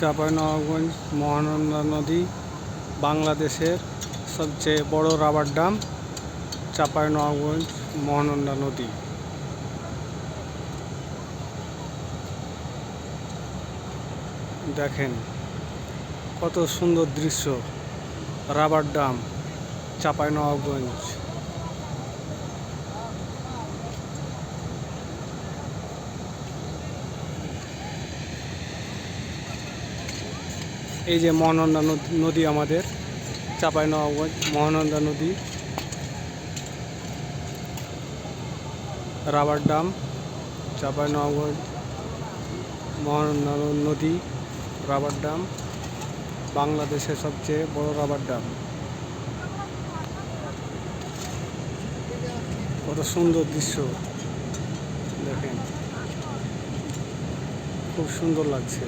চাঁপাইনবাবগঞ্জ মহানন্দা নদী বাংলাদেশের সবচেয়ে বড় রাবার ড্যাম চাঁপাইনবাবগঞ্জ মহানন্দা নদী। দেখেন কত সুন্দর দৃশ্য, রাবার ড্যাম চাঁপাইনবাবগঞ্জ। এই যে মহানন্দা নদী আমাদের, চাঁপাইনবাবগঞ্জ, মহানন্দা নদী। রাবার ড্যাম চাঁপাইনবাবগঞ্জ, মহানন্দা নদী, রাবার ডাম, বাংলাদেশের সবচেয়ে বড় রাবার ড্যাম কত সুন্দর দৃশ্য, দেখেন। খুব সুন্দর লাগছে।